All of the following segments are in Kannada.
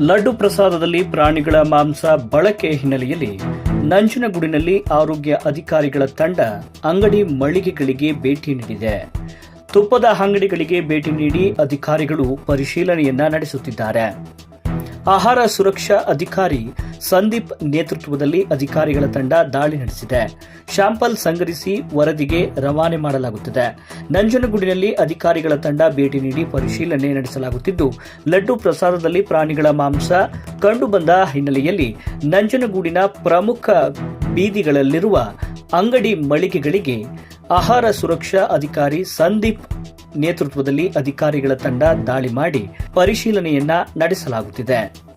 ಲಡ್ಡು ಪ್ರಸಾದದಲ್ಲಿ ಪ್ರಾಣಿಗಳ ಮಾಂಸ ಬಳಕೆ ಹಿನ್ನೆಲೆಯಲ್ಲಿ ನಂಜನಗೂಡಿನಲ್ಲಿ ಆರೋಗ್ಯ ಅಧಿಕಾರಿಗಳ ತಂಡ ಅಂಗಡಿ ಮಳಿಗೆಗಳಿಗೆ ಭೇಟಿ ನೀಡಿದೆ. ತುಪ್ಪದ ಅಂಗಡಿಗಳಿಗೆ ಭೇಟಿ ನೀಡಿ ಅಧಿಕಾರಿಗಳು ಪರಿಶೀಲನೆಯನ್ನ ನಡೆಸುತ್ತಿದ್ದಾರೆ. ಆಹಾರ ಸುರಕ್ಷಾ ಅಧಿಕಾರಿ ಸಂದೀಪ್ ನೇತೃತ್ವದಲ್ಲಿ ಅಧಿಕಾರಿಗಳ ತಂಡ ದಾಳಿ ನಡೆಸಿದೆ. ಶಾಂಪಲ್ ಸಂಗ್ರಹಿಸಿ ವರದಿಗೆ ರವಾನೆ ಮಾಡಲಾಗುತ್ತಿದೆ. ನಂಜನಗೂಡಿನಲ್ಲಿ ಅಧಿಕಾರಿಗಳ ತಂಡ ಭೇಟಿ ನೀಡಿ ಪರಿಶೀಲನೆ ನಡೆಸಲಾಗುತ್ತಿದ್ದು, ಲಡ್ಡು ಪ್ರಸಾದದಲ್ಲಿ ಪ್ರಾಣಿಗಳ ಮಾಂಸ ಕಂಡುಬಂದ ಹಿನ್ನೆಲೆಯಲ್ಲಿ ನಂಜನಗೂಡಿನ ಪ್ರಮುಖ ಬೀದಿಗಳಲ್ಲಿರುವ ಅಂಗಡಿ ಮಳಿಗೆಗಳಿಗೆ ಆಹಾರ ಸುರಕ್ಷಾ ಅಧಿಕಾರಿ ಸಂದೀಪ್ ನೇತೃತ್ವದಲ್ಲಿ ಅಧಿಕಾರಿಗಳ ತಂಡ ದಾಳಿ ಮಾಡಿ ಪರಿಶೀಲನೆಯನ್ನ ನಡೆಸಲಾಗುತ್ತಿದೆ.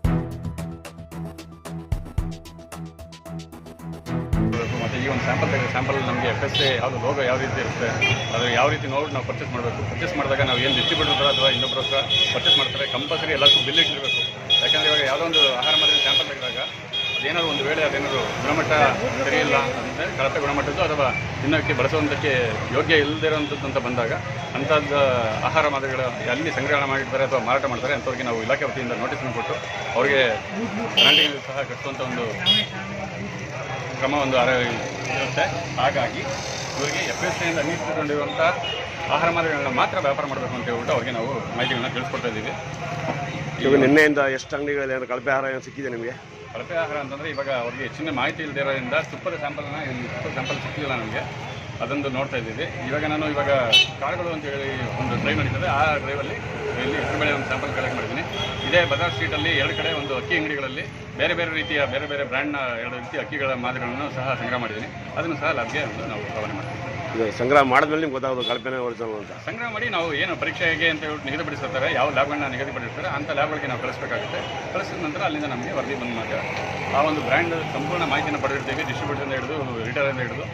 ಮತ್ತು ಈ ಒಂದು ಸ್ಯಾಂಪಲ್ ತೆಗೆದ ಸ್ಯಾಂಪಲ್ ನಮಗೆ ಎಫ್ ಎಸ್ ಯಾವುದು ಲೋಗೋ ಯಾವ ರೀತಿ ಇರುತ್ತೆ, ಅದು ಯಾವ ರೀತಿ ನೋಡಿ ನಾವು ಪರ್ಚೇಸ್ ಮಾಡಬೇಕು ಪರ್ಚೇಸ್ ಮಾಡಿದಾಗ ನಾವು ಏನು ಡಿಸ್ಟ್ರಿಬ್ಯೂಟರ್ ಅಥವಾ ಇನ್ನೊಬ್ಬರ ಹತ್ರ ಪರ್ಚೇಸ್ ಮಾಡ್ತಾರೆ ಕಂಪಲ್ಸರಿ ಎಲ್ಲರಿಗೂ ಬಿಲ್ ಇಟ್ಟಿರಬೇಕು. ಯಾಕಂದರೆ ಇವಾಗ ಯಾವುದೋ ಒಂದು ಆಹಾರ ಮಾದರಿ ಸ್ಯಾಂಪಲ್ ತೆಗೆದಾಗ ಅದೇನಾದ್ರು ಒಂದು ವೇಳೆ ಅದೇನಾದ್ರು ಗುಣಮಟ್ಟ ಸರಿ ಇಲ್ಲ ಅಂದರೆ ಕಳಪೆ ಗುಣಮಟ್ಟದ್ದು ಅಥವಾ ತಿನ್ನೋಕ್ಕೆ ಬಳಸುವಂಥಕ್ಕೆ ಯೋಗ್ಯ ಇಲ್ಲದಿರೋಂಥದ್ದು ಅಂತ ಬಂದಾಗ ಅಂಥದ್ದು ಆಹಾರ ಮಾದರಿಗಳು ಅಲ್ಲಿ ಸಂಗ್ರಹಣೆ ಮಾಡಿರ್ತಾರೆ ಅಥವಾ ಮಾರಾಟ ಮಾಡ್ತಾರೆ, ಅಂಥವ್ರಿಗೆ ನಾವು ಇಲಾಖೆ ವತಿಯಿಂದ ನೋಟಿಸನ್ನು ಕೊಟ್ಟು ಅವರಿಗೆ ಸಹ ಕಟ್ಟುವಂಥ ಒಂದು ಕ್ರಮ ಒಂದು ಇರುತ್ತೆ. ಹಾಗಾಗಿ ಇವರಿಗೆ ಎಫ್ ಎಸ್ ಸಿಯಿಂದ ನೀಡಿಕೊಂಡಿರುವಂಥ ಆಹಾರ ಮಾರ್ಗಗಳನ್ನ ಮಾತ್ರ ವ್ಯಾಪಾರ ಮಾಡಬೇಕು ಅಂತ ಹೇಳ್ಬಿಟ್ಟು ಅವರಿಗೆ ನಾವು ಮಾಹಿತಿಗಳನ್ನ ತಿಳಿಸ್ಕೊಡ್ತಾ ಇದ್ದೀವಿ. ಇವಾಗ ನಿನ್ನೆಯಿಂದ ಎಷ್ಟು ಅಂಗಡಿಗಳಲ್ಲಿ ಏನಾದ್ರು ಕಳಪೆ ಆಹಾರ ಏನು ಸಿಕ್ಕಿದೆ ನಿಮಗೆ? ಕಳಪೆ ಆಹಾರ ಅಂತಂದರೆ ಇವಾಗ ಅವ್ರಿಗೆ ಹೆಚ್ಚಿನ ಮಾಹಿತಿ ಇಲ್ಲದೆ ಇರೋದ್ರಿಂದ ತುಪ್ಪದ ಸ್ಯಾಂಪಲ್ನ ತುಪ್ಪದ ಸ್ಯಾಂಪಲ್ ಸಿಕ್ಕಿಲ್ಲ ನಮಗೆ. ಅದೊಂದು ನೋಡ್ತಾ ಇದ್ದೀವಿ. ಇವಾಗ ನಾನು ಇವಾಗ ಕಾರ್ಗಳು ಅಂತ ಹೇಳಿ ಒಂದು ಡ್ರೈವ್ ನಡೀತದೆ ಆ ಡ್ರೈವಲ್ಲಿ ಇಲ್ಲಿ ಬೆಳೆ ಒಂದು ಸ್ಯಾಂಪಲ್ ಕಲೆಕ್ಟ್ ಮಾಡಿದ್ದೀನಿ. ಇದೇ ಬಜಾರ್ ಸ್ಟ್ರೀಟಲ್ಲಿ ಎರಡು ಕಡೆ ಒಂದು ಅಕ್ಕಿ ಅಂಗಡಿಗಳಲ್ಲಿ ಬೇರೆ ಬೇರೆ ರೀತಿಯ ಬೇರೆ ಬೇರೆ ಬ್ರ್ಯಾಂಡ್ನ ಎರಡು ರೀತಿಯ ಅಕ್ಕಿಗಳ ಮಾದರಿಗಳನ್ನು ಸಹ ಸಂಗ್ರಹ ಮಾಡಿದ್ದೀನಿ. ಅದನ್ನು ಸಹ ಲ್ಯಾಬ್ಗೆ ಒಂದು ನಾವು ರವಾನೆ ಮಾಡ್ತೀವಿ. ಇದು ಸಂಗ್ರಹ ಮಾಡಿದ್ಮೇಲೆ ನಿಮ್ಗೆ ಗೊತ್ತಾಗೋದು ಕಲ್ಪನೆ ಒರಿಜಿನಲ್ ಅಂತ. ಸಂಗ್ರಹ ಮಾಡಿ ನಾವು ಏನು ಪರೀಕ್ಷೆ ಹೇಗೆ ಅಂತ ಹೇಳಿ ನಿಗದಿಪಡಿಸಿರ್ತಾರೆ ಯಾವ ಲ್ಯಾಬ್ಗಳನ್ನ ನಿಗದಿಪಡಿಸ್ತಾರೆ ಅಂಥ ಲ್ಯಾಬ್ಗಳಿಗೆ ನಾವು ಕಳಿಸ್ಬೇಕಾಗುತ್ತೆ. ಕಳಿಸಿದ ನಂತರ ಅಲ್ಲಿಂದ ನಮಗೆ ವರದಿ ಬಂದ ಮಾತ್ರ ಆ ಒಂದು ಬ್ರ್ಯಾಂಡ್ ಸಂಪೂರ್ಣ ಮಾಹಿತಿಯನ್ನು ಪಡೆದಿರ್ತೀವಿ ಡಿಸ್ಟ್ರಿಬ್ಯೂಟರಿಂದ ಹಿಡಿದು ರಿಟೇಲರಿಂದ ಹಿಡಿದು.